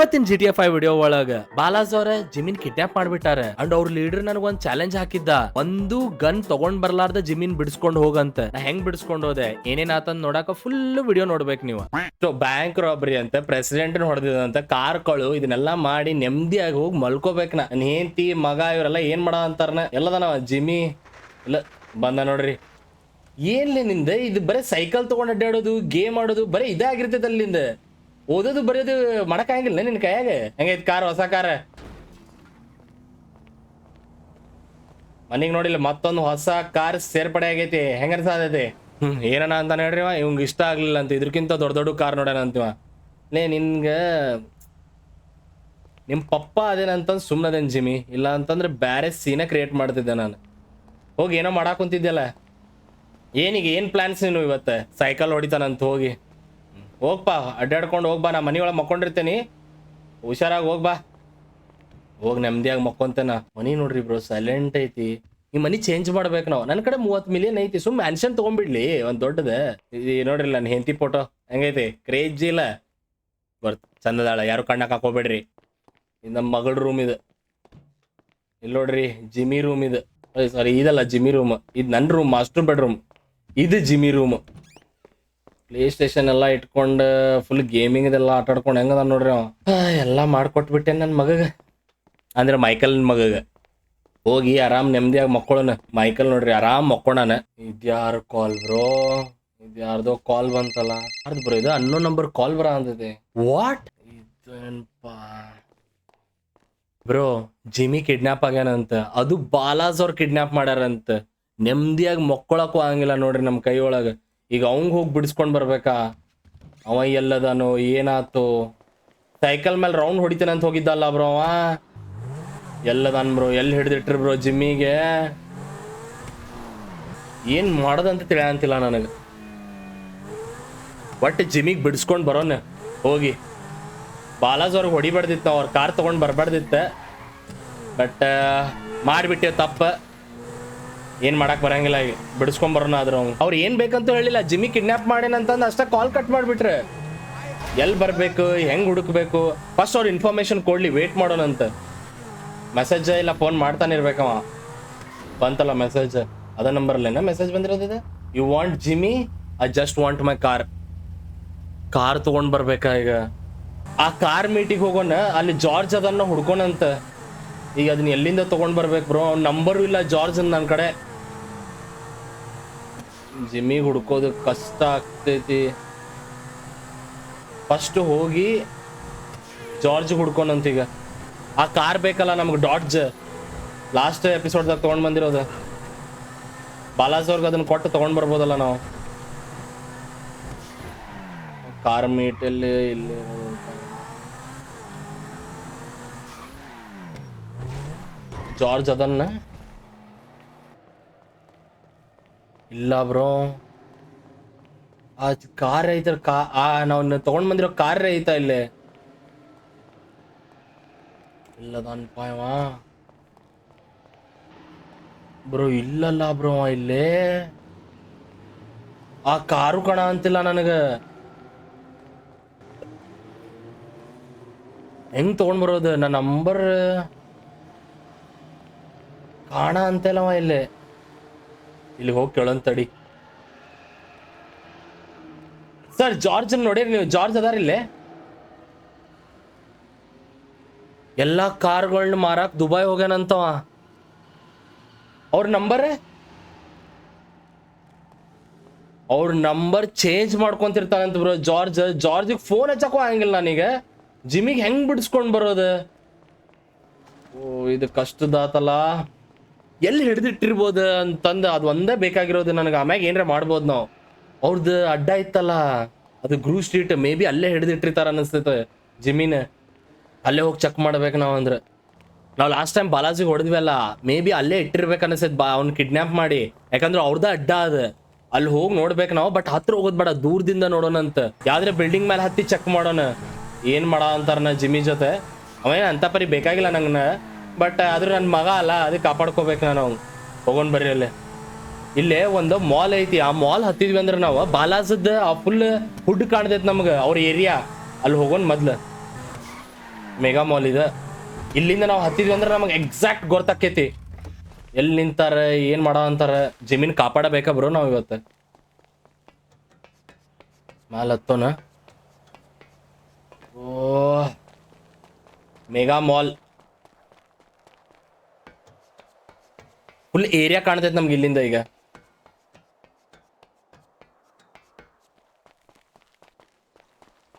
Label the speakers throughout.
Speaker 1: ಇವತ್ತಿನ G T F I video ಒಳಗ ಬಾಲಾಜ್ ಅವ್ರ ಜಿಮಿನ್ ಕಿಡ್ನಾಪ್ ಮಾಡ್ಬಿಟ್ಟಾರ. ಅಂಡ್ ಅವ್ರ ಲೀಡರ್ ನನಗ ಒಂದ್ ಚಾಲೆಂಜ್ ಹಾಕಿದ್ದ. ಒಂದು ಗನ್ ತಗೊಂಡ್ ಬರ್ಲಾರ್ದ ಜಿಮಿನ್ ಬಿಡಿಸ್ಕೊಂಡ್ ಹೋಗಂತ. ನಾ ಹೆಂಗ್ ಬಿಡಿಸ್ಕೊಂಡ್ ಹೋದೆ? ಏನೇನ್ ಆತಂದ್ ನೋಡಾಕ ಫುಲ್ ವಿಡಿಯೋ ನೋಡ್ಬೇಕು ನೀವು. ಸೊ ಬ್ಯಾಂಕ್ ರಾಬರಿ ಅಂತ ಪ್ರೆಸಿಡೆಂಟ್ ಕಾರ್ ಕಳು ಇದನ್ನೆಲ್ಲ ಮಾಡಿ ನೆಮ್ಮದಿಯಾಗಿ ಹೋಗಿ ಮಲ್ಕೋಬೇಕು ನಾ. ಹೆಂಡತಿ, ಮಗ ಇವರೆಲ್ಲ ಏನ್ ಮಾಡ ಅಂತಾರನ ಎಲ್ಲದನ ಜಿಮ್ಮಿ ಇಲ್ಲ, ಬಂದ ನೋಡ್ರಿ. ಏನ್ಲಿ ನಿಂದ? ಇದು ಬರೀ ಸೈಕಲ್ ತಗೊಂಡ್ ಅಡ್ಡಾಡೋದು ಗೇಮ್ ಆಡೋದು, ಬರೀ ಇದೇ ಆಗಿರ್ತೈತೆ ಅಲ್ಲಿಂದ. ಓದೋದು, ಬರೆಯೋದು ಮಾಡಕ್ಕಾಗಿಲ್ಲ ನಿನ್ ಕೈಯಾಗ? ಹೆಂಗೈತ್ ಕಾರ್, ಹೊಸ ಕಾರ? ಮನಿಗ್ ನೋಡಿಲ್ಲ, ಮತ್ತೊಂದು ಹೊಸ ಕಾರ್ ಸೇರ್ಪಡೆ ಆಗೈತಿ. ಹೆಂಗ ಅನ್ಸಾದೈತಿ ಹ್ಮ್ ಏನನ ಅಂತ ಹೇಳ್ರಿ ಇವ? ಇವಂಗ್ ಇಷ್ಟ ಆಗ್ಲಿಲ್ಲ ಅಂತ, ಇದ್ರಕ್ಕಿಂತ ದೊಡ್ಡ ದೊಡ್ಡ ಕಾರ್ ನೋಡ್ಯಾನ ಅಂತಿವ ಲೇ, ನಿನ್ಗ ನಿಮ್ ಪಪ್ಪ ಅದೇನಂತಂದ್ ಸುಮ್ಮನದೇನ್ ಜಿಮಿ? ಇಲ್ಲ ಅಂತಂದ್ರೆ ಬ್ಯಾರೆ ಸೀನ ಕ್ರಿಯೇಟ್ ಮಾಡ್ತಿದ್ದೆ ನಾನು. ಹೋಗಿ ಏನೋ ಮಾಡಾಕ್ ಕುಂತಿದ್ದೆಲ್ಲ ಏನಿಗೆ, ಏನ್ ಪ್ಲಾನ್ಸ್ ನೀನು ಇವತ್ತೆ? ಸೈಕಲ್ ಹೊಡಿತಾನಂತ ಹೋಗಿ. ಹೋಗ್ಬಾ, ಅಡ್ಡಾಡ್ಕೊಂಡು ಹೋಗ್ಬಾ, ನಾ ಮನೆಯೊಳಗೆ ಮಕ್ಕೊಂಡಿರ್ತೀನಿ. ಹುಷಾರಾಗಿ ಹೋಗ್ಬಾ. ಹೋಗಿ ನೆಮ್ಮದಿಯಾಗಿ ಮಕ್ಕೊಂತನ. ಮನಿ ನೋಡ್ರಿ ಬ್ರೋ ಸೈಲೆಂಟ್ ಐತಿ. ಈ ಮನಿ ಚೇಂಜ್ ಮಾಡ್ಬೇಕು ನಾವು. ನನ್ನ ಕಡೆ ಮೂವತ್ತು ಮಿಲಿಯನ್ ಐತಿ. ಸುಮ್ ಮ್ಯಾನ್ಷನ್ ತಗೊಂಡ್ಬಿಡ್ಲಿ ಒಂದ್ ದೊಡ್ಡದ. ನೋಡ್ರಿ ನನ್ನ ಹೆಂತಿ ಫೋಟೋ ಹೆಂಗೈತಿ? ಕ್ರೇಜ್ ಇಲ್ಲ. ಬರ್ತ, ಚಂದದಾಳ. ಯಾರು ಕಣ್ಣಕ್ಕೆ ಹಾಕೋಬೇಡ್ರಿ. ಇದು ನಮ್ಮ ಮಗಳ ರೂಮ್ ಇದು. ಇಲ್ಲಿ ನೋಡ್ರಿ, ಜಿಮ್ಮಿ ರೂಮ್ ಇದು. ಸಾರಿ ಇದಲ್ಲ ಜಿಮ್ಮಿ ರೂಮ್ ಇದು ನನ್ನ ರೂಮ್ ಮಾಸ್ಟರ್ ಬೆಡ್ರೂಮ್ ಇದು ಜಿಮಿ ರೂಮ್ ಪ್ಲೇ ಸ್ಟೇಷನ್ ಎಲ್ಲ ಇಟ್ಕೊಂಡು ಫುಲ್ ಗೇಮಿಂಗ್ ಎಲ್ಲ ಆಟ ಆಡ್ಕೊಂಡು ಹೆಂಗದ ನೋಡ್ರಿ ಅವ. ಎಲ್ಲ ಮಾಡ್ಕೊಟ್ಬಿಟ್ಟೆ ನನ್ನ ಮಗಗ. ಅಂದ್ರೆ ಮೈಕಲ್ ಮಗಗ. ಹೋಗಿ ಆರಾಮ್ ನೆಮ್ಮದಿಯಾಗಿ ಮಕ್ಕೊಳ್ಳೋಣ ಮೈಕಲ್ ನೋಡ್ರಿ ಆರಾಮ್ ಮಕ್ಕೊಳನ. ಇದ್ಯಾರ ಕಾಲ್ ಬ್ರೋ ಇದ್ಯಾರ್ದೋ ಕಾಲ್ ಬಂತಲ್ಲ. ಯಾರ್ದು ಬ್ರೋ ಇದು? ಅನ್ನೋ ನಂಬರ್ ಕಾಲ್ ಬರ ಅಂತದೆ ವಾಟ್ ಇದೇನಪ್ಪ? ಬ್ರೋ ಜಿಮಿ ಕಿಡ್ನಾಪ್ ಆಗ್ಯಾನಂತ. ಅದು ಬಾಲಾಸ್ ಅವ್ರ ಕಿಡ್ನಾಪ್ ಮಾಡ್ಯಾರಂತ. ನೆಮ್ಮದಿಯಾಗಿ ಮಕ್ಕೊಳಕ್ಕೂ ಆಗಂಗಿಲ್ಲ ನೋಡ್ರಿ ನಮ್ಮ ಕೈ ಒಳಗ. ಈಗ ಅವಂಗೆ ಹೋಗಿ ಬಿಡಿಸ್ಕೊಂಡ್ ಬರ್ಬೇಕಾ? ಅವ ಎಲ್ಲದಾನು ಏನಾಯ್ತು? ಸೈಕಲ್ ಮೇಲೆ ರೌಂಡ್ ಹೊಡಿತಾನಂತ ಹೋಗಿದ್ದಲ್ಲ ಬ್ರೋ ಅವ? ಎಲ್ಲದಾನ್ ಬ್ರೋ, ಎಲ್ಲಿ ಹಿಡಿದಿಟ್ರಿ ಬ್ರೋ ಜಿಮ್ಮಿಗೆ? ಏನು ಮಾಡೋದಂತ ತಿಳಿಯಂತಿಲ್ಲ ನನಗೆ. ಒಟ್ಟು ಜಿಮ್ಮಿಗೆ ಬಿಡಿಸ್ಕೊಂಡ್ ಬರೋನೆ. ಹೋಗಿ. ಬಾಲಾಜ್ ಅವ್ರಿಗೆ ಹೊಡಿಬಾರ್ದಿತ್ತು, ಅವ್ರ ಕಾರ್ ತಗೊಂಡ್ ಬರಬಾರ್ದಿತ್ತೆ. ಬಟ್ ಮಾಡಿಬಿಟ್ಟೆ ತಪ್ಪ. ಏನ್ ಮಾಡಕ್ ಬರಂಗಿಲ್ಲ ಈಗ. ಬಿಡಿಸ್ಕೊಂಡ್ ಬರೋಣ ಆದ್ರ ಅವ್ರು ಏನ್ ಬೇಕಂತ ಹೇಳಿಲ್ಲ. ಜಿಮ್ಮಿ ಕಿಡ್ನಾಪ್ ಮಾಡೇನಂತಂದು ಅಷ್ಟ ಕಾಲ್ ಕಟ್ ಮಾಡ್ಬಿಟ್ರೆ. ಎಲ್ಲಿ ಬರ್ಬೇಕು, ಹೆಂಗ್ ಹುಡುಕ್ಬೇಕು? ಫಸ್ಟ್ ಅವ್ರ ಇನ್ಫಾರ್ಮೇಶನ್ ಕೊಡ್ಲಿ ವೇಟ್ ಮಾಡೋಣಂತ ಮೆಸೇಜ್ ಇಲ್ಲ ಫೋನ್ ಮಾಡ್ತಾನೆ ಇರ್ಬೇಕವ ಬಂತಲ್ಲ ಮೆಸೇಜ್ ಅದ ನಂಬರ್ಲೇನ message ಬಂದಿರೋದಿದೆ you want Jimmy I just want my car car ತಗೊಂಡ್ ಬರ್ಬೇಕಾ ಈಗ? ಆ ಕಾರ್ ಮೀಟಿಗೆ ಹೋಗೋಣ, ಅಲ್ಲಿ ಜಾರ್ಜ್ ಅದನ್ನ ಹುಡ್ಕೋಣಂತ. ಈಗ ಅದನ್ನ ಎಲ್ಲಿಂದ ತಗೊಂಡ್ ಬರ್ಬೇಕು ಬ್ರೋ ಅವ್ನ ನಂಬರು ಇಲ್ಲ ಜಾರ್ಜ್ ನನ್ನ ಕಡೆ. ಜಿಮ್ಮಿ ಹುಡ್ಕೋದು ಕಷ್ಟ ಆಗ್ತೈತಿ. ಫಸ್ಟ್ ಹೋಗಿ ಜಾರ್ಜ್ ಹುಡ್ಕೋಣಂತ ಈಗ ಆ ಕಾರ್ ಬೇಕಲ್ಲ ನಮ್ಗೆ ಡಾಡ್ಜ್ ಲಾಸ್ಟ್ ಎಪಿಸೋಡ್ದಾಗ ತಗೊಂಡ್ ಬಂದಿರೋದು. ಬಾಲಾಜಿ ಅದನ್ನು ಕೊಟ್ಟು ತೊಗೊಂಡು ಬರ್ಬೋದಲ್ಲ ನಾವು. ಕಾರ್ ಮೀಟ್ ಎಲ್ಲಿ ಇಲ್ಲಿ ಜಾರ್ಜ್ ಅದನ್ನ ಇಲ್ಲ ಬ್ರೋ. ಆ ಕಾರ್ ರೈತ ಕಾ, ಆ, ನಾವು ತಗೊಂಡ್ ಬಂದಿರೋ ಕಾರ್ ಐತ ಇಲ್ಲೇ. ಇಲ್ಲ ಅನ್ಪಾಯವ ಬ್ರೋ, ಇಲ್ಲಲ್ಲ ಬ್ರೋ, ಇಲ್ಲೇ. ಆ ಕಾರು ಕಣ ಅಂತಿಲ್ಲ ನನಗ. ಹೆಂಗ್ ತಗೊಂಡ್ ಬರೋದು? ನನ್ನ ನಂಬರ್ ಕಾಣ ಅಂತಿಲ್ಲವ ಇಲ್ಲಿ. ಇಲ್ಲಿ ಹೋಗಿ ಕೇಳೋನ್ ತಡಿ. ಸರ್, ಜಾರ್ಜ್ ನೋಡಿರಿ ನೀವು, ಜಾರ್ಜ್ ಅದಾರ ಇಲ್ಲೇ? ಎಲ್ಲಾ ಕಾರ್ಗಳನ್ನ ಮಾರಾಕ್ ದುಬೈ ಹೋಗ್ಯಾನಂತವ ಅವ್ರ ನಂಬರ್? ಅವ್ರ ನಂಬರ್ ಚೇಂಜ್ ಮಾಡ್ಕೊಂತಿರ್ತಾನಂತ ಬ್ರೋ, ಜಾರ್ಜ್, ಜಾರ್ಜಿಗೆ ಫೋನ್ ಹಚ್ಚಕ್ಕೂ ಆಗಂಗಿಲ್ಲ ನನಗೆ. ಜಿಮ್ಮಿಗೆ ಹೆಂಗ್ ಬಿಡಿಸ್ಕೊಂಡ್ ಬರೋದು? ಓ, ಇದು ಕಷ್ಟದಾತಲ್ಲ ಎಲ್ಲಿ ಹಿಡಿದಿಟ್ಟಿರ್ಬೋದು ಅಂತಂದು ಅದು ಒಂದೇ ಬೇಕಾಗಿರೋದು ನನಗೆ ಆಮ್ಯಾಗ ಏನಾರ ಮಾಡ್ಬೋದು ನಾವು. ಅವ್ರದ್ದು ಅಡ್ಡ ಇತ್ತಲ್ಲ, ಅದು ಗ್ರೂ ಸ್ಟ್ರೀಟ್ ಮೇ ಬಿ ಅಲ್ಲೇ ಹಿಡಿದಿಟ್ಟಿರ್ತಾರ ಅನಿಸ್ತೈತೆ ಜಿಮ್ಮಿನ ಅಲ್ಲೇ ಹೋಗಿ ಚೆಕ್ ಮಾಡ್ಬೇಕು ನಾವು ಅಂದ್ರೆ. ನಾವು ಲಾಸ್ಟ್ ಟೈಮ್ ಬಾಲಾಜಿಗೆ ಹೊಡೆದ್ವಲ್ಲ ಮೇ ಬಿ ಅಲ್ಲೇ ಇಟ್ಟಿರ್ಬೇಕು ಅನಿಸ್ತೈತೆ ಬಾ, ಅವ್ನು ಕಿಡ್ನ್ಯಾಪ್ ಮಾಡಿ. ಯಾಕಂದ್ರೆ ಅವ್ರದ ಅಡ್ಡ ಅದ. ಅಲ್ಲಿ ಹೋಗಿ ನೋಡ್ಬೇಕು ನಾವು ಬಟ್ ಹತ್ರ ಹೋಗೋದು ಬೇಡ, ದೂರದಿಂದ ನೋಡೋಣ ಅಂತ. ಯಾವ್ದ್ರೆ ಬಿಲ್ಡಿಂಗ್ ಮೇಲೆ ಹತ್ತಿ ಚೆಕ್ ಮಾಡೋಣ. ಏನು ಮಾಡ ಅಂತಾರ ಜಿಮ್ಮಿ ಜೊತೆ. ಅವೇನು ಅಂತ ಪರಿ ಬೇಕಾಗಿಲ್ಲ ನಂಗನ. ಬಟ್ ಆದ್ರೂ ನನ್ನ ಮಗ ಅಲ್ಲ, ಅದಕ್ಕೆ ಕಾಪಾಡ್ಕೋಬೇಕು ನಾನು ಅವ್ನು. ಹೋಗೋಣ ಬರ್ರಿ ಅಲ್ಲೇ. ಇಲ್ಲೇ ಒಂದು ಮಾಲ್ ಐತಿ, ಆ ಮಾಲ್ ಹತ್ತಿದ್ವಿ ಅಂದ್ರೆ ನಾವು ಬಾಲಾಸದ ಆ ಫುಲ್ ಹುಡ್ ಕಾಣ್ತೈತಿ ನಮ್ಗೆ, ಅವ್ರ ಏರಿಯಾ ಅಲ್ಲಿ ಹೋಗೋಣ ಮೊದ್ಲು. ಮೆಗಾ ಮಾಲ್ ಇದೆ. ಇಲ್ಲಿಂದ ನಾವು ಹತ್ತಿದ್ವಿ ಅಂದ್ರೆ ನಮಗೆ ಎಕ್ಸಾಕ್ಟ್ ಗೊತ್ತಾಕೈತಿ. ಎಲ್ಲಿ ನಿಂತಾರ, ಏನ್ ಮಾಡೋ ಅಂತಾರ, ಜಮೀನ್ ಕಾಪಾಡಬೇಕಾ ಬ್ರೋ ನಾವು ಇವತ್ತು? ಮ್ಯಾಲ ಹತ್ತೋಣ. ಓ ಮೆಗಾ ಮಾಲ್ ಫುಲ್ ಏರಿಯಾ ಕಾಣ್ತೈತೆ ನಮ್ಗೆ ಇಲ್ಲಿಂದ ಈಗ.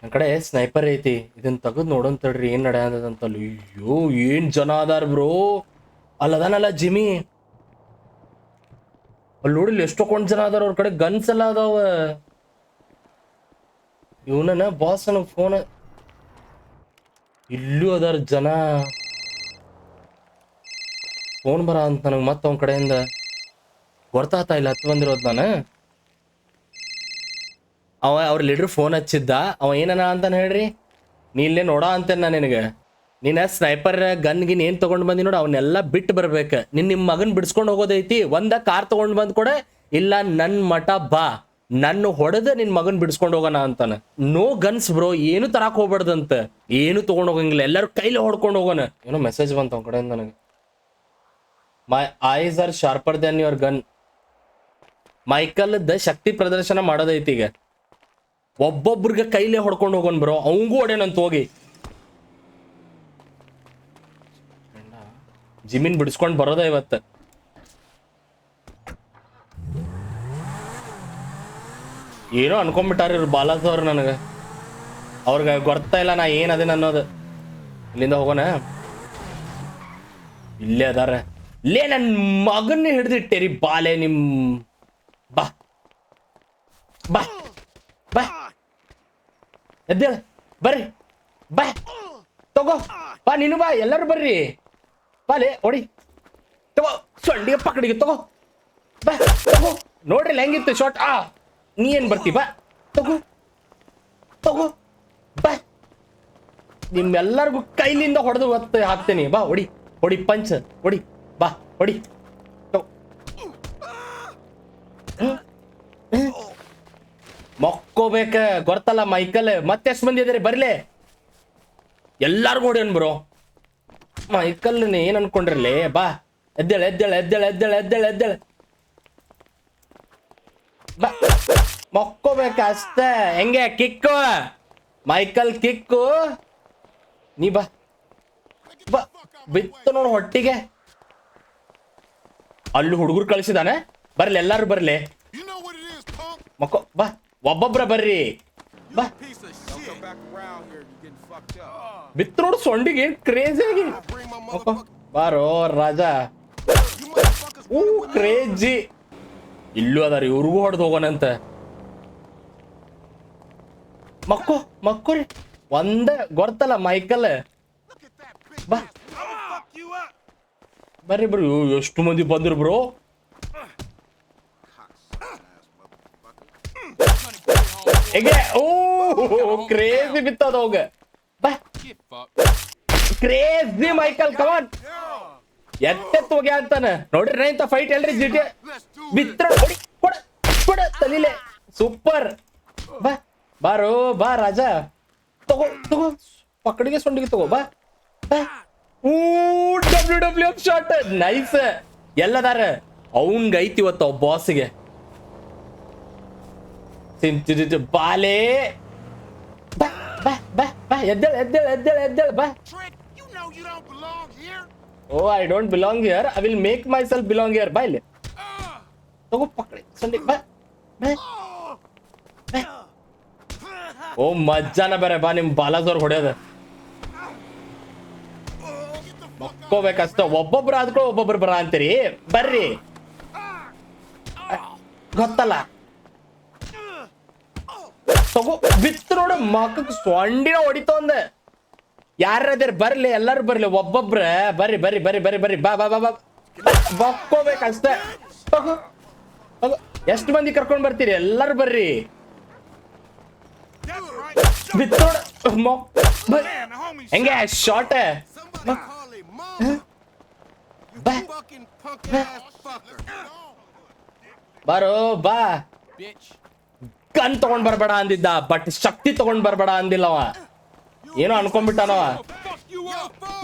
Speaker 1: ನನ್ನ ಕಡೆ ಸ್ನೈಪರ್ ಐತಿ. ಇದನ್ನ ತೆಗೆದು ನೋಡೋನ್ ತಡ್ರಿ, ಏನ್ ಅಯ್ಯೋ, ಏನ್ ಜನ ಅದಾರ ಬ್ರೋ? ಅಲ್ಲದಾನಲ್ಲ ಜಿಮಿ. ಅಲ್ಲಿ ನೋಡಿಲ್ಲ ಎಷ್ಟೋ ಕೊಂಡ್ ಜನ ಅದಾರ ಅವ್ರ ಕಡೆ. ಗನ್ಸ್ ಎಲ್ಲ ಅದಾವ. ಇವನ ಬಾಸ್ ನನಗೆ ಫೋನ್ ಇಲ್ಲೂ ಅದಾರ ಜನ. ಫೋನ್ ಬರ ಅಂತ ನನಗೆ ಮತ್ತೆ ಅವನ ಕಡೆಯಿಂದ ಗೊತ್ತಾತ ಇಲ್ಲ, ಹತ್ತು ಬಂದಿರೋದು ನಾನು. ಅವ ಅವ್ರ ಲೀಡ್ರ್ ಫೋನ್ ಹಚ್ಚಿದ್ದ. ಅವ ಏನನ ಅಂತಾನೆ ಹೇಳ್ರಿ? ನೀ ಇಲ್ಲೇ ನೋಡ ಅಂತೇನೆ ನಾನು ನಿನಗೆ. ನೀನ ಸ್ನೈಪರ್ ಗನ್ ಗಿನ್ ಏನು ತಗೊಂಡ್ ಬಂದಿ ನೋಡು ಅವನ್ನೆಲ್ಲ ಬಿಟ್ಟು ಬರ್ಬೇಕು. ನಿನ್ ನಿಮ್ಮ ಮಗನ್ ಬಿಡ್ಸ್ಕೊಂಡು ಹೋಗೋದೈತಿ. ಒಂದ ಕಾರ್ ತಗೊಂಡ್ ಬಂದು ಕೂಡ. ಇಲ್ಲ ನನ್ನ ಮಠ ಬಾ. ನನ್ನ ಹೊಡೆದ ನಿನ್ನ ಮಗನ್ ಬಿಡ್ಸ್ಕೊಂಡು ಹೋಗೋಣ ಅಂತಾನ. ನೋ ಗನ್ಸ್ ಬ್ರೋ ಏನು ತರಕ್ ಹೋಗ್ಬಾರ್ದಂತ. ಏನು ತಗೊಂಡ್ ಹೋಗಂಗಿಲ್ಲ. ಎಲ್ಲರೂ ಕೈಲಿ ಹೊಡ್ಕೊಂಡು ಹೋಗೋಣ. ಏನೋ ಮೆಸೇಜ್ ಬಂತ ಅವ್ನ ಕಡೆಯಿಂದ ನನಗೆ. My eyes are sharper than your gun Michael the ಶಕ್ತಿ ಪ್ರದರ್ಶನ ಮಾಡೋದೈತಿ ಈಗ ಒಬ್ಬೊಬ್ರಿಗೆ ಕೈಲೆ ಹೊಡ್ಕೊಂಡು ಹೋಗೋನ್ ಬರೋ ಅವಂಗೂ ಹೊಡೆನಂತ ಹೋಗಿ. ಜಿಮಿನ್ ಬಿಡಿಸ್ಕೊಂಡು ಬರೋದ ಇವತ್ತು. ಏನೋ ಅನ್ಕೊಂಡ್ಬಿಟ್ಟಾರ ಇವ್ರು ಬಾಲಾಜ್ ಅವ್ರು ನನಗೆ. ಅವ್ರಿಗೆ ಗೊತ್ತಾ ಇಲ್ಲ, ನಾ ಏನ್ ಅನ್ನೋದು. ಇಲ್ಲಿಂದ ಹೋಗೋಣ. ಇಲ್ಲೇ ಅದಾರ. ಲೇ ನನ್ನ ಮಗನ್ನ ಹಿಡ್ದಿಟ್ಟೇರಿ ಬಾಲೆ ನಿಮ್ ಬಾ. ಬಾ. ಬಾ. ಎದ್ದ ಬರ್ರಿ. ಬಾ. ತಗೋ. ಬಾ, ನೀನು ಬಾ. ಎಲ್ಲರೂ ಬರ್ರಿ. ಬಾಲೆ ಹೊಡಿ ತಗೋ. ಸೊಂಡಿಗೆ ಪಕಡಿಗೆ ತಗೋ. ಬಾ, ತಗೋ. ನೋಡ್ರಿ ಹೆಂಗಿತ್ತು ಶಾರ್ಟ್ ಆ, ನೀ ಏನ್ ಬರ್ತಿ? ಬಾ. ತಗೋ. ತಗೋ. ಬಾ. ನಿಮ್ಮೆಲ್ಲರಿಗೂ ಕೈಲಿಂದ ಹೊಡೆದು ಒತ್ತು ಹಾಕ್ತೇನೆ. ಬಾ ಹೊಡಿ ಹೊಡಿ ಪಂಚ. ಹೊಡಿ ಬಾ ಹೊಡಿ? ಮಕ್ಕೋಬೇಕ ಗೊತ್ತಲ್ಲ ಮೈಕಲ್, ಮತ್ತೆಷ್ಟು ಮಂದಿ ಇದಾರೆ ಬರ್ಲೆ. ಎಲ್ಲಾರ್ಗು ಹೊಡಿಯನ್ ಬ್ರೋ ಮೈಕಲ್ ಏನ್ ಅನ್ಕೊಂಡ್ರಲ್ಲೇ ಬಾ. ಎದ್ದೇಳ ಎದ್ದೇಳ ಎದ್ದೇಳ ಎದ್ದೇಳ ಎದ್ದೇಳ ಎದ್ದೇಳ. ಬಾ. ಮಕ್ಕೋಬೇಕ ಅಷ್ಟೇ. ಹೆಂಗೆ? ಕಿಕ್ಕು. Michael, kick. ನೀ ಬಾ. ಬಾ. ಬಿತ್ತು ನೋಡು ಹೊಟ್ಟಿಗೆ. ಅಲ್ಲಿ ಹುಡುಗರು ಕಳಿಸಿದಾನೆ. ಬರ್ಲಿ ಎಲ್ಲಾರು ಬರ್ಲಿ. ಮಕ್ಕ ಬಾ ಒಬ್ಬೊಬ್ರ ಬರ್ರಿ. ಬಿತ್ ನೋಡು ಸೊಂಡಿಗೆ ಕ್ರೇಜಿ ಬಾರೋ ರಾಜ. ಕ್ರೇಜಿ ಇಲ್ಲೂ ಅದಾರಿ ಇವ್ರಿಗೂ ಹೊಡೆದು ಹೋಗೋಣಂತೆ ಮಕ್ಕೋ ಮಕ್ಕೋ ರೀ. ಒಂದೇ ಗೊತ್ತಲ್ಲ ಮೈಕಲ್.
Speaker 2: ಬಾ.
Speaker 1: ಬರ್ರಿ ಬ್ರೋ ಎಷ್ಟು ಮಂದಿ ಬಂದ್ರು ಬ್ರೋ? ಹೇಗೆ? ಓ ಕ್ರೇಜಿ ಬಿತ್ತದ ಹೋಗ. ಕ್ರೇಜಿ ಮೈಕಲ್ ಕಮಾನ್ ಎತ್ತೆತ್ತು ಹೋಗ್ಯ ಅಂತಾನ. ನೋಡ್ರಿ ಇಂಥ ಫೈಟ್ ಎಲ್ರಿ ಜಿಟಿ
Speaker 2: ಟಿ
Speaker 1: ಬಿತ್ರ ಕೊಡಿ ಸೂಪರ್ ಬಾ, ಬಾರೋ, ಬಾ ರಾಜ. ತಗೋ ತಗೋ. ಪಕ್ಕಡಿಗೆ ಸೊಂಡಿಗೆ ತಗೋ, ಬಾ. ಬಾ. W W F shot nice ಎಲ್ಲದಾರ? ಅವನ್ಗೆ ಐತಿ ಇವತ್ತು ಬಾಸ್ಗೆ ತಿಂತಿದ್ದು ಬಾಲೆ. ಬಾ ಬಾ ಬಾ ಬಾ ಎದ್ದೇಳ ಎದ್ದೇಳ ಎದ್ದೇಳ ಎದ್ದೇಳ. ಓ I don't belong here I will make myself belong here ಬಾ ಇಲ್ಲಿ. ತಗೋ ಪಕಡಿ ಸಂಡಿ ಬಾ ಬಾ ಬಾ. ಓ ಮಜ್ಜಾನ ಬೇರೆ ಬಾ ನಿಮ್ ಬಾಲಾಜೋರ್ ಹೊಡೆಯೋದ. ಮಕ್ಕೋಬೇಕಷ್ಟ ಒಬ್ಬೊಬ್ರು ಆದ್ಕೊಳ್ಳೋ ಒಬ್ಬೊಬ್ರು ಬರ ಅಂತೀರಿ. ಬರ್ರಿ. ಗೊತ್ತಲ್ಲ. ತಗೋ, ಬಿತ್ತು ನೋಡು ಮಕ್ಕಕ್ ಸೊಂಡಿನ ಹೊಡಿತು ಅಂದೆ. ಯಾರದಿರ್ ಬರ್ಲಿ, ಎಲ್ಲಾರು ಬರ್ಲಿ, ಒಬ್ಬೊಬ್ರ. ಬರ್ರಿ ಬರ್ರಿ ಬರ್ರಿ ಬರ್ರಿ ಬರ್ರಿ. ಬಾ ಬಾ ಬಾ ಬಾ. ಬಕ್ಕೋಬೇಕಷ್ಟೇ ಎಷ್ಟು ಮಂದಿ ಕರ್ಕೊಂಡ್ ಬರ್ತೀರಿ? ಎಲ್ಲಾರು ಬರ್ರಿ. ಬಿತ್ತೋಡ ಹೆಂಗೆ? ಶಾರ್ಟ್ ಬಾರೋ ಬಾ. ಗನ್ ತಗೊಂಡ್ ಬರ್ಬೇಡ ಅಂದಿದ್ದ ಬಟ್ ಶಕ್ತಿ ತಗೊಂಡ್ ಬರ್ಬೇಡ ಅಂದಿಲ್ಲ ಅವ. ಏನೋ ಅನ್ಕೊಂಡ್ಬಿಟ್ಟನವ.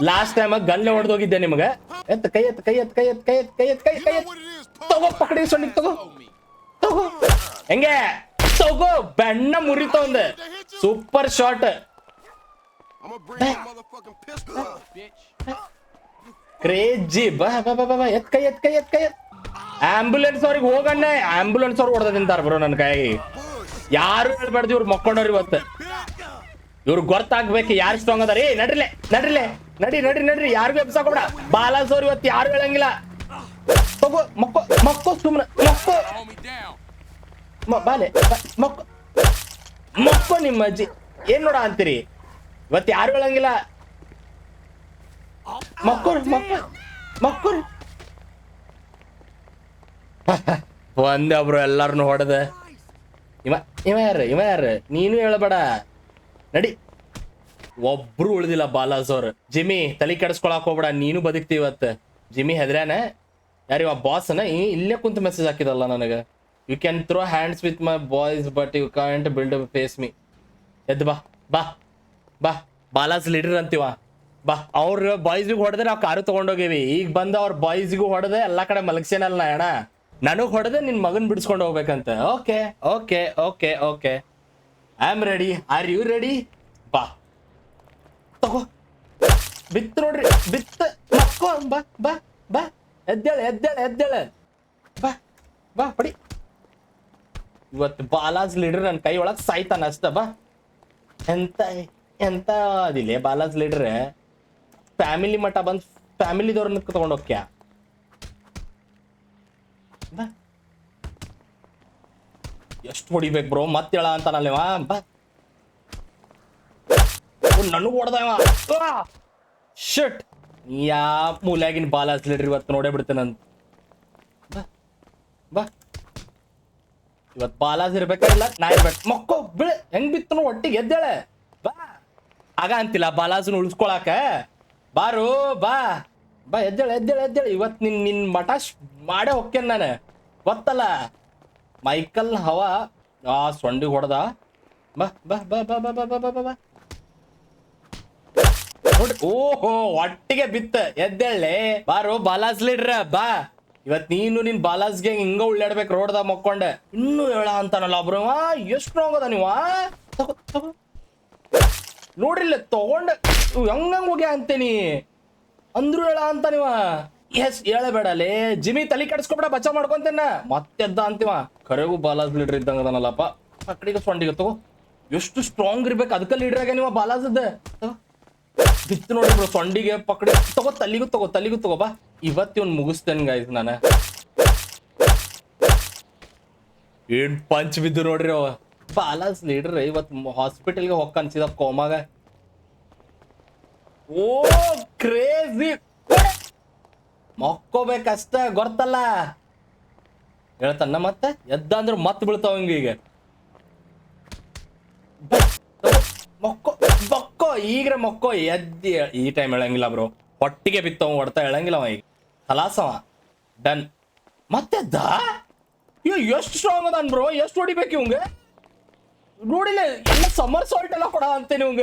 Speaker 1: ಲಾಸ್ಟ್ ಟೈಮ್ ಗನ್ಲೆ ಹೊಡೆದೋಗಿದ್ದೆ ನಿಮಗೆ. ಎತ್ ಕೈ ಎತ್ ಕೈ ಎತ್ ಕೈ ಎತ್ ಕೈ ಎತ್ ಕೈ ಎತ್ ಕೈ ಕೈ ತಗೋ? ಪಕಡಿ ಸೊಂಡಿಗೆ ತಗೋ. ತಗೋ. ಹೆಂಗೆ? ತಗೋ ಬೆಣ್ಣ ಮುರಿತ ಒಂದ್. ಸೂಪರ್ ಶಾಟ್ ಕ್ರೇಜಿ ಬಾ ಬಾ ಬಾ ಬಾ ಎತ್ ಕೈ ಎತ್ ಕೈ ಎತ್ ಕೈ, ಎತ್. ಆಂಬುಲೆನ್ಸ್ ಅವ್ರಿಗೆ ಹೋಗಣ್ಣ. ಆಂಬುಲೆನ್ಸ್ ಅವ್ರು ಹೊಡೆದ ತಿಂತಾರ ಬ್ರೋ ನನ್ನ
Speaker 2: ಕೈ
Speaker 1: ಯಾರು ಹೇಳ್ಬಾರ್ದು ಇವ್ರು ಮಕ್ಕೊಂಡವ್ರು ಇವತ್ತು. ಇವ್ರು ಗೊತ್ತಾಗ್ಬೇಕು ಯಾರು ಸ್ಟ್ರಾಂಗ್ ಅದಾರ. ಏ ನಡ್ರಿಲೆ ನಡ್ರಿಲೆ. ನಡಿ ನಡ್ರಿ ನಡ್ರಿ. ಯಾರಿಗೂ ಎಬ್ಸಾಕೊಬೇಡ ಬಾಲಾಸ್ ಅವ್ರು ಇವತ್ತು ಯಾರು ಹೇಳಂಗಿಲ್ಲ. ತಗೋ ಮಕ್ಕೋ ಮಕ್ಕೋ ಸುಮ್ಮನೆ ಮಕ್ಕೋ. ಬಾಲೆ ಮಕ್ಕೋ. ಮಕ್ಕೋ ನಿಮ್ಮ ಅಜ್ಜಿ. ಏನ್ ನೋಡ ಅಂತೀರಿ? ಇವತ್ತು ಯಾರು ಹೇಳಂಗಿಲ್ಲ? ಮಕ್ಕೋರಿ ಮಕ್ಕೋ ಮಕ್ಕೋರಿ ಒಂದೇ ಒಬ್ರು ಎಲ್ಲಾರನು ಹೊಡೆದ. ಇವ ಇವ ಯಾರು ಇವ ಯಾರು ನೀನು ಹೇಳಬೇಡ. ನಡಿ. ಒಬ್ರು ಉಳಿದಿಲ್ಲ ಅವ್ರು. ಜಿಮ್ಮಿ, ತಲೆ ಕೆಡಿಸ್ಕೊಳಕ್ ಹೋಗ್ಬೇಡ, ನೀನು ಬದುಕ್ತಿ ಇವತ್ತು. ಜಿಮ್ಮಿ ಹೆದ್ರ್ಯಾನ. ಯಾರು ಇವ ಬಾಸ್ನ ಇಲ್ಲೇ ಕುಂತ ಮೆಸೇಜ್ ಹಾಕಿದಲ್ಲ ನನಗೆ. You can throw hands with my boys but you can't build face me ಎದ್ದು ಬಾ ಬಾ ಬಾ. ಬಾಲಾಸ್ ಲೀಡರ್ ಅಂತೀವ. ಬಾ. ಅವ್ರ ಬಾಯ್ಸ್ಗೂ ಹೊಡೆದೆ ನಾವು ಕಾರು ತಗೊಂಡೋಗೀವಿ. ಈಗ ಬಂದ ಅವ್ರ ಬಾಯ್ಸ್ಗೂ ಹೊಡೆದೆ ಎಲ್ಲಾ ಕಡೆ ಮಲಗ್ಸೇನಲ್ಲ ಅಣ್ಣ? ನನಗ್ ಹೊಡೆದೆ ನಿನ್ ಮಗನ್ ಬಿಡಿಸ್ಕೊಂಡು ಹೋಗ್ಬೇಕಂತ. Okay okay okay okay. I am ready are you ready ಬಾ. ತಗೋ. ಬಿತ್ ನೋಡ್ರಿ. ಬಿತ್ತ ಮಕ್ಕೋ. ಬಾ ಬಾ ಬಾ. ಎದ್ದೇಳ ಎದ್ದೇಳ ಎದ್ದೇಳ. ಬಾ ಬಾ ಪಡಿ ಇವತ್ತು ಬಾಲಾಜ್ ಲೀಡರ್ ನನ್ನ ಕೈ ಒಳಗ್ ಸಾಯ್ತಾನ ಅಷ್ಟ. ಬಾ. ಎಂತ ಎಂತ, ಅದಿಲ್ಲ ಬಾಲಾಜ್ ಲೀಡರ್ ಫ್ಯಾಮಿಲಿ ಮಠ ಬಂದ್ ಫ್ಯಾಮಿಲಿದವ್ರನ್ನ ತಗೊಂಡ್ ಹೋಗ್ಯ ಎಷ್ಟು ಹೊಡಿಬೇಕು ಬ್ರೋ, ಮತ್ತೆ ಹೇಳ ಅಂತ ಬಾ. ನನಗೆ ಹೊಡೆದವ ಶಟ್. ಯಾ ಮೂಲ್ಯಾಗಿನ ಬಾಲ್ ಹಚ್ಲಿಡ್ರಿ ಇವತ್ತು ನೋಡೇ ಬಿಡ್ತೇನೆ ನಾನು. ಬಾ. ಬಾಲಾಜ್ ಇರ್ಬೇಕಲ್ಲ ನಾ ಇರ್ಬೇಕು. ಮಕ್ಕೋ, ಬಿಳ. ಹೆಂಗ್ ಬಿತ್ತನು ಒಟ್ಟಿಗೆ ಎದ್ದೇಳೆ. ಬಾ. ಆಗ ಅಂತಿಲ್ಲ ಬಾಲಾಜನ್ ಉಳಿಸ್ಕೊಳಕ. ಬಾರು, ಬಾ. ಬಾ, ಎದ್ದೇಳು ಎದ್ದೇಳು ಎದ್ದೇಳು. ಇವತ್ತು ನಿನ್ ನಿನ್ ಮಠ ಮಾಡೇ ಹೋಗ್ತೇನೆ ನಾನು. ಗೊತ್ತಲ್ಲ? ಮೈಕಲ್ ಹವ, ಆ ಸೊಂಡಿ ಹೊಡೆದ. ಬಾ ಬಾ ಬಾ ಬಾ ಬಾ ಬಾ ಓಹೋ, ಒಟ್ಟಿಗೆ ಬಿತ್ತ. ಎದ್ದೇಳೆ ಬಾರು ಬಾಲಾಸ್ ಲೀಡ್ರ ಬಾ. ಇವತ್ ನೀನು ನಿನ್ ಬಾಲಾಸ್ಗೆ ಹಿಂಗ ಉಳ್ಳಾಡ್ಬೇಕು ರೋಡ್ದ ಮಕ್ಕೊಂಡೆ. ಇನ್ನು ಹೇಳ ಅಂತಾನಲ್ಲ ಒಬ್ರು. ಎಷ್ಟು ಹೋಗದ ನೀವ ನೋಡ್ರಿಲ್ಲ ತಗೋ ಹೆಂಗಂಗ್ ಹೋಗ್ಯ ಅಂತೀನಿ. ಅಂದ್ರು ಹೇಳ ಅಂತ ನೀವ. ಎಸ್, ಹೇಳಬೇಡಲೇ. ಜಿಮಿ ತಲೆ ಕೆಡಿಸ್ಕೊಬೇಡ ಬಚಾವ್ ಮಾಡ್ಕೊಂತೇನ. ಮತ್ತೆದ್ದ ಅಂತೀವ. ಕರೆಗೂ ಬಾಲಾಜ್ ಲೀಡರ್ ಇದ್ದಂಗ ಅದನಲ್ಲಪ್ಪ. ಅಕ್ಕಡಿಗೆ ಸೊಂಡಿಗೆ ತಗೋ. ಎಷ್ಟು ಸ್ಟ್ರಾಂಗ್ ಇರ್ಬೇಕು, ಅದಕ್ಕೆ ಲೀಡರ್ ಆಗ ನೀವ ಬಾಲಾಜದ್. ಬಿತ್ತು ನೋಡಿ ಬ್ರೋ ಸೊಂಡಿಗೆ ಪಕಡಿ ತಗೋ ತಲ್ಲಿಗೂ ತಗೋ ತಲ್ಲಿಗೂ ತಗೋ, ಬಾ. ಇವತ್ತು ಇವ್ನು ಮುಗಿಸ್ತೇನೆ ಗಾಯ್ಸ್ ನಾನು. ಏನ್ ಪಂಚ್ ಬಿದ್ದು ನೋಡ್ರಿ ಅವ ಬಾಲಾಜ್ ಲೀಡರ್ ಇವತ್ತು ಹಾಸ್ಪಿಟಲ್ಗೆ ಹೋಗ್ ಅನ್ಸಿದ ಕೋಮಾಗ. ಓ ಕ್ರೇಜಿ ಮಕ್ಕೋಬೇಕಷ್ಟ ಗೊತ್ತಲ್ಲ. ಹೇಳ್ತಾನ ಮತ್ತೆ? ಎದ್ದ ಅಂದ್ರೆ ಮತ್ತೆ ಬೀಳ್ತಾವ ಈಗ. ಮಕ್ಕೋ, ಮೊಕ್ಕೋ, ಈಗ್ರೆ ಮೊಕ್ಕೋ, ಎದ್ದಿ ಈ ಟೈಮ್ ಹೇಳಂಗಿಲ್ಲ ಬ್ರೋ ಹೊಟ್ಟಿಗೆ ಬಿತ್ತವ, ಹೊಡ್ತಾ ಹೇಳಂಗಿಲ್ಲ ಅವ ಈಗ. ಹಲಾಸವ ಡನ್ ದ ಅಯ್ಯೋ, ಎಷ್ಟು ಸ್ಟ್ರಾಂಗ್ ಅದಾನ್ ಬ್ರೋ ಎಷ್ಟು ಹೊಡಿಬೇಕು ಇವಂಗ? ನೋಡಿಲ್ಲ, ಎಲ್ಲ ಸಮರ್ ಸಾಲ್ಟ್ ಎಲ್ಲ ಕೊಡ ಅಂತೇನೆ ಇವಂಗ.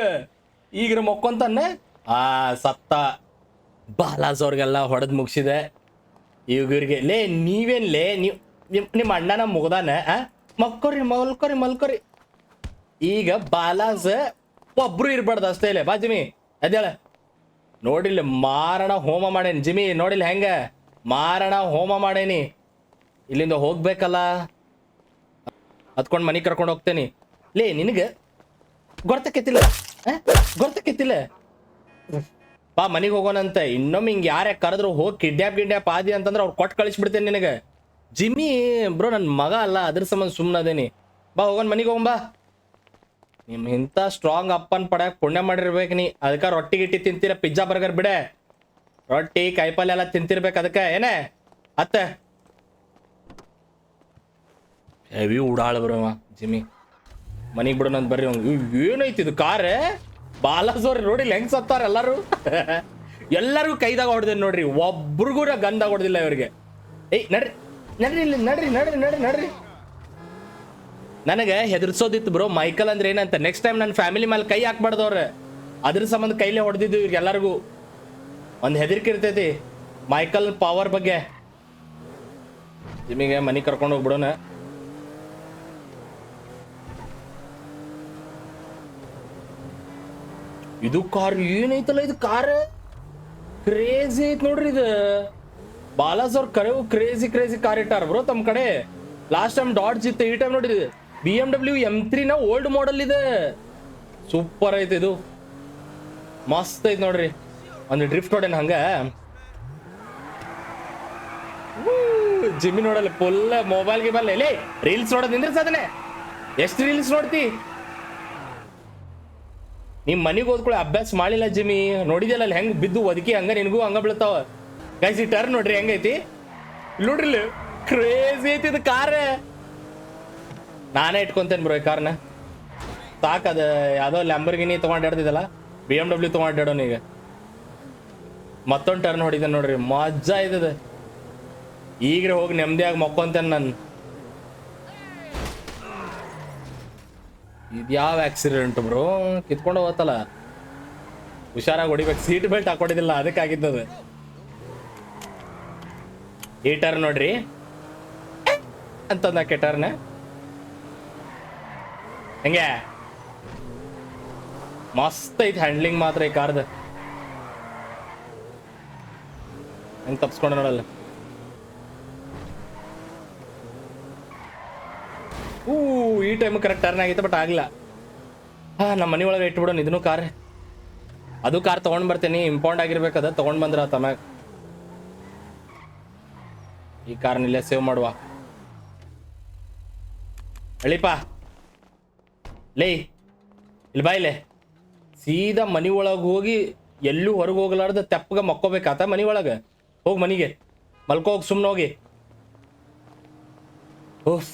Speaker 1: ಈಗ್ರೆ ಮೊಕ್ಕೊಂತಾನೆ. ಆ ಸತ್ತ ಬಾಲಾಜ್ ಅವ್ರಿಗೆಲ್ಲ ಹೊಡೆದ್ ಮುಗಿಸಿದೆ. ಇವ್ರಿಗೆ ಲೇ, ನೀವೇನ್ ಲೇ, ನೀವು, ನಿಮ್ ನಿಮ್ಮ ಅಣ್ಣನ ಮುಗ್ದಾನೆ, ಆ? ಮಕ್ಕೋರಿ ಮಲ್ಕೋರಿ ಮಲ್ಕೋರಿ. ಈಗ ಬಾಲಾಜ್ ಒಬ್ರು ಇರ್ಬಾರ್ದು ಅಷ್ಟೇ ಇಲ್ಲ ಬಾ ಜಿಮಿ ಅದೇಳ ನೋಡಿಲ್ಲ ಮಾರಣ ಹೋಮ ಮಾಡೇನಿ. ಜಿಮಿ ನೋಡಿಲ್ಲ ಹೆಂಗ? ಮಾರಣ ಹೋಮ ಮಾಡೇನಿ. ಇಲ್ಲಿಂದ ಹೋಗ್ಬೇಕಲ್ಲ? ಹತ್ಕೊಂಡು ಮನೆಗೆ ಕರ್ಕೊಂಡು ಹೋಗ್ತೇನಿ. ಲೇ, ನಿನಗೆ ಗೊರ್ತಕ್ಕೆತ್ತಿಲ್ಲ ಗೊರ್ತಕ್ಕೆತ್ತಿಲ್ಲ ಬಾ, ಮನೆಗೆ ಹೋಗೋಣಂತೆ. ಇನ್ನೊಮ್ಮೆ ಹಿಂಗೆ ಯಾರೇ ಕರೆದ್ರು ಹೋಗಿ ಕಿಡ್ನ್ಯಾಪ್ ಗಿಡ್ನ್ಯಾಪ್ ಆದಿ ಅಂತಂದ್ರೆ ಅವ್ರು ಕೊಟ್ಟು ಕಳಿಸ್ಬಿಡ್ತೇನೆ ನಿನಗೆ. ಜಿಮ್ಮಿ, ಬ್ರೋ ನನ್ನ ಮಗ ಅಲ್ಲ, ಅದ್ರ ಸಂಬಂಧ ಸುಮ್ಮನೆ ಅದೇನಿ. ಬಾ, ಹೋಗೋಣ, ಮನೆಗೆ ಹೋಗೋಣ, ಬಾ. ನಿಮ್ ಇಂಥ ಸ್ಟ್ರಾಂಗ್ ಅಪ್ಪನ್ ಪಡ್ಯಾಕ ಪುಣ್ಯ ಮಾಡಿರ್ಬೇಕು ನೀ. ಅದಕ್ಕೆ ರೊಟ್ಟಿ ಗಿಟ್ಟಿ ತಿಂತೀರ, ಪಿಜ್ಜಾ, ಬರ್ಗರ್ ಬಿಡೆ. ರೊಟ್ಟಿ ಕಾಯಿಪಲ್ಯ ಎಲ್ಲ ತಿಂತಿರ್ಬೇಕು ಅದಕ್ಕೆ, ಏನೇ? ಅತ್ತೆ. ಹೆವಿ ಉಡಾಳ ಬರವ ಜಿಮ್ಮಿ. ಮನೆಗೆ ಬಿಡು ನಂದು ಬರ್ರಿ ಏನೈತಿ ಇದು, ಕಾರ್? ಬಾಲಾಸೋರ್ ನೋಡಿಲ್ಲ ಹೆಂಗ್ ಸತ್ತಾರ ಎಲ್ಲರೂ? ಎಲ್ಲರಿಗೂ ಕೈದಾಗ ಹೊಡೆದೇನೆ ನೋಡ್ರಿ, ಒಬ್ರಿಗೂ ಗಂದಾಗ ಹೊಡೆದಿಲ್ಲ ಇವ್ರಿಗೆ. ಏಯ್, ನಡ್ರಿ ನಡ್ರಿ ಇಲ್ಲಿ, ನಡ್ರಿ ನಡ್ರಿ ನಡ್ರಿ ನಡ್ರಿ. ನನಗೆ ಹೆದರ್ಸೋದಿತ್ತು ಬ್ರೋ ಮೈಕಲ್ ಅಂದ್ರೆ ಏನಂತ ನೆಕ್ಸ್ಟ್ ಟೈಮ್ ನನ್ನ ಫ್ಯಾಮಿಲಿ ಮೇಲೆ ಕೈ ಹಾಕ್ಬಾರ್ದವ್ರೆ ಅದ್ರ ಸಂಬಂಧ ಕೈಲೇ ಹೊಡೆದಿದ್ದು ಇವ್ರಿಗೆ ಎಲ್ಲರಿಗೂ. ಒಂದು ಹೆದರಿಕೆ ಇರ್ತೈತಿ, ಮೈಕಲ್ ಪವರ್ ಬಗ್ಗೆ. ನಿಮಗೆ ಮನೆ ಕರ್ಕೊಂಡು ಹೋಗ್ಬಿಡೋಣ. ಇದು ಕಾರ್ ಏನೈತಲ್ಲ ಇದು ಕಾರ್? ಕ್ರೇಜಿ ಐತ್ ನೋಡ್ರಿ ಇದು. ಬಾಲಾಜವ್ರ ಕರೆವು ಕ್ರೇಜಿ ಕ್ರೇಜಿ ಕಾರ್ ಇಟ್ಟಾರ ಬ್ರೋ ತಮ್ಮ ಕಡೆ. ಲಾಸ್ಟ್ ಟೈಮ್ ಡಾಟ್ ಇತ್ತು, ಈ ಟೈಮ್ ನೋಡ್ರಿ ಬಿ ಎಂ ಡಬ್ಲ್ಯೂ ಎಂ ತ್ರೀನ ಓಲ್ಡ್ ಮಾಡೆಲ್ ಇದೆ. ಸೂಪರ್ ಐತೆ ಇದು. ಮಸ್ತ್ ಐತೆ ನೋಡ್ರಿ. ಒಂದು ಡ್ರಿಫ್ಟ್ ನೋಡೇನು ಹಂಗೆ. ಜಿಮ್ಮಿ ನೋಡಲ್ಲ ಫುಲ್ ಮೊಬೈಲ್ ಗಿಬಲ್ ಎಲ್ಲಿ ರೀಲ್ಸ್ ನೋಡೋದ್ ನಿಂದ್ರಿ ಸಾಧನೆ ಎಷ್ಟು ರೀಲ್ಸ್ ನೋಡ್ತಿ? ನಿಮ್ ಮನೆಗೆ ಹೋದ್ಕೊಳ್ಳಿ ಅಭ್ಯಾಸ ಮಾಡಿಲ್ಲ ಜಿಮ್ಮಿ. ನೋಡಿದ್ಯಲ್ಲ ಅಲ್ಲಿ ಹೆಂಗ್ ಬಿದ್ದು ಒದಕಿ ಹಂಗ ನಿನಗೂ ಹಂಗ ಬೀಳ್ತಾವ. ಗೈಸ್ ಈ ಟರ್ನ್ ನೋಡ್ರಿ ಹೆಂಗೈತಿ ನೋಡ್ರಿ ಕ್ರೇಜಿ ಐತಿ ಇದು ಕಾರ ನಾನೇ ಇಟ್ಕೊಂತೇನೆ ಬ್ರೋ ಈ ಕಾರ್ನ ಸಾಕದ ಯಾವ್ದೋ ಲ್ಯಾಂಬರ್ಗಿನಿ ತಗೊಂಡಾಡ್ತಿದ್ದಲ್ಲ ಬಿ ಎಂ ಡಬ್ಲ್ಯೂ ತಗೊಂಡಾಡೋನ್ ಈಗ. ಮತ್ತೊಂದು ಟರ್ನ್ ಹೊಡಿದೆ ನೋಡ್ರಿ ಮಜಾ ಇದ್ದದ. ಈಗ್ರೆ ಹೋಗಿ ನೆಮ್ಮದಿಯಾಗಿ ಮಕ್ಕೊಂತೇನೆ ನಾನು. ಇದ್ಯಾವ ಆಕ್ಸಿಡೆಂಟ್ ಬ್ರೋ ಕಿತ್ಕೊಂಡು ಹೋಗತ್ತಲ್ಲ. ಹುಷಾರಾಗಿ ಹೊಡಿಬೇಕು. ಸೀಟ್ ಬೆಲ್ಟ್ ಹಾಕೊಂಡಿದ್ದಿಲ್ಲ ಅದಕ್ಕೆ ಹೀಟರ್ ನೋಡ್ರಿ. ಅಂತಂದಾಕೆ ಕೆಟರ್ನ ಹೆಂಗೆ? ಮಸ್ತ್ ಐತಿ ಹ್ಯಾಂಡ್ಲಿಂಗ್ ಮಾತ್ರ ಈ ಕಾರ್ದ. ಹೆಂಗ್ ತಪ್ಸ್ಕೊಂಡು ನೋಡಲ್ಲ ಹೂ ಈ ಟೈಮ್ ಕರೆಕ್ಟ್ ಟರ್ನ್ ಆಗಿತ್ತು ಬಟ್ ಆಗಿಲ್ಲ ಹಾ ನಮ್ಮ ಮನೆ ಒಳಗೆ ಇಟ್ಬಿಡೋಣ ಇದನ್ನು ಕಾರ್ ಅದು ಕಾರ್ ತಗೊಂಡ್ ಬರ್ತೀನಿ ಇಂಪೌಂಡ್ ಆಗಿರ್ಬೇಕದ ತಗೊಂಡ್ ಬಂದ್ರ ತಮ್ಮ ಈ ಕಾರ್ನ ಇಲ್ಲೇ ಸೇವ್ ಮಾಡುವ. ಅಳಿಪ ಲೇ, ಇಲ್ಲಿ ಬಾ ಇಲ್ಲೇ. ಸೀದಾ ಮನಿ ಒಳಗೆ ಹೋಗಿ ಎಲ್ಲೂ ಹೊರಗೆ ಹೋಗ್ಲಾರ್ದ ತೆಪ್ಪಗ ಮಕ್ಕೋಬೇಕಾತ ಮನೆ ಒಳಗೆ. ಹೋಗಿ ಮನಿಗೆ. ಮಲ್ಕೋ, ಹೋಗಿ ಸುಮ್ಮನೆ ಹೋಗಿ. ಓಫ್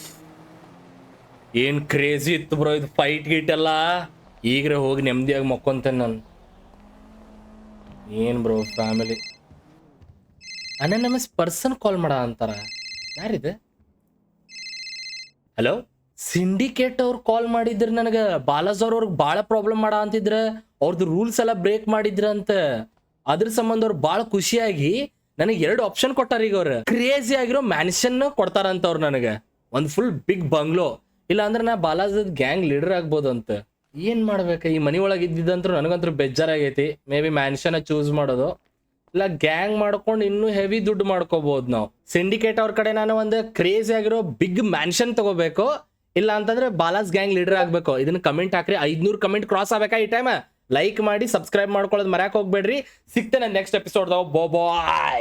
Speaker 1: ಏನ್ ಕ್ರೇಜಿ ಇತ್ತು ಬ್ರೋ ಇದು ಫೈಟ್ ಗೀಟ್ ಎಲ್ಲ? ಈಗ್ರೆ ಹೋಗಿ ನೆಮ್ಮದಿಯಾಗಿ ಮಕ್ಕೊಂತೇನೆ ನಾನು. ಏನ್ bro family anonymous person call ಮಾಡ ಅಂತಾರ. ಯಾರಿದೆ? ಹಲೋ ಸಿಂಡಿಕೇಟ್ ಅವ್ರು ಕಾಲ್ ಮಾಡಿದ್ರು ನನಗೆ. ಬಾಲಾಜೋರ್ ಅವ್ರ ಅವ್ರಿಗೆ ಭಾಳ ಪ್ರಾಬ್ಲಮ್ ಮಾಡ ಅಂತಿದ್ರ. ಅವ್ರದ್ದು ರೂಲ್ಸ್ ಎಲ್ಲ ಬ್ರೇಕ್ ಮಾಡಿದ್ರ ಅಂತ. ಅದ್ರ ಸಂಬಂಧ ಅವ್ರು ಭಾಳ ಖುಷಿಯಾಗಿ ನನಗೆ ಎರಡು ಆಪ್ಷನ್ ಕೊಟ್ಟಾರ ಈಗ ಅವ್ರು. ಕ್ರೇಜಿ ಆಗಿರೋ ಮ್ಯಾನ್ಷನ್ ಕೊಡ್ತಾರಂತ ಅವ್ರು ನನಗೆ. ಒಂದು ಫುಲ್ ಬಿಗ್ ಬಂಗ್ಲೋ ಇಲ್ಲ ಅಂದ್ರೆ ನಾ ಬಾಲಾಜದ ಗ್ಯಾಂಗ್ ಲೀಡರ್ ಆಗ್ಬೋದಂತ. ಏನ್ ಮಾಡ್ಬೇಕು? ಈ ಮನಿ ಒಳಗೆ ಇದ್ದಿದ್ದಂತ್ರು ನನಗಂತೂ ಬೇಜಾರಾಗೈತಿ. ಮೇ ಬಿ ಮ್ಯಾನ್ಷನ್ ಚೂಸ್ ಮಾಡೋದು. ಇಲ್ಲ ಗ್ಯಾಂಗ್ ಮಾಡ್ಕೊಂಡು ಇನ್ನೂ ಹೆವಿ ದುಡ್ಡು ಮಾಡ್ಕೋಬಹುದು ನಾವು. ಸಿಂಡಿಕೇಟ್ ಅವ್ರ ಕಡೆ ನಾನು ಒಂದು ಕ್ರೇಜಿ ಆಗಿರೋ ಬಿಗ್ ಮ್ಯಾನ್ಷನ್ ತಗೋಬೇಕು. ಇಲ್ಲ ಅಂತಂದ್ರೆ ಬಾಲಾಜ್ ಗ್ಯಾಂಗ್ ಲೀಡರ್ ಆಗ್ಬೇಕು. ಇದನ್ನ ಕಮೆಂಟ್ ಹಾಕ್ರಿ. ಐದ್ನೂರು ಕಮೆಂಟ್ ಕ್ರಾಸ್ ಆಗ್ಬೇಕಾ ಈ ಟೈಮ್ ಲೈಕ್ ಮಾಡಿ ಸಬ್ಸ್ಕ್ರೈಬ್ ಮಾಡ್ಕೊಳ್ಳೋದು ಮರ್ಯಾಕ್ ಹೋಗ್ಬೇಡ್ರಿ. ಸಿಗ್ತೇನೆ ನೆಕ್ಸ್ಟ್ ಎಪಿಸೋಡ್ ಬೋ ಬಾಯ್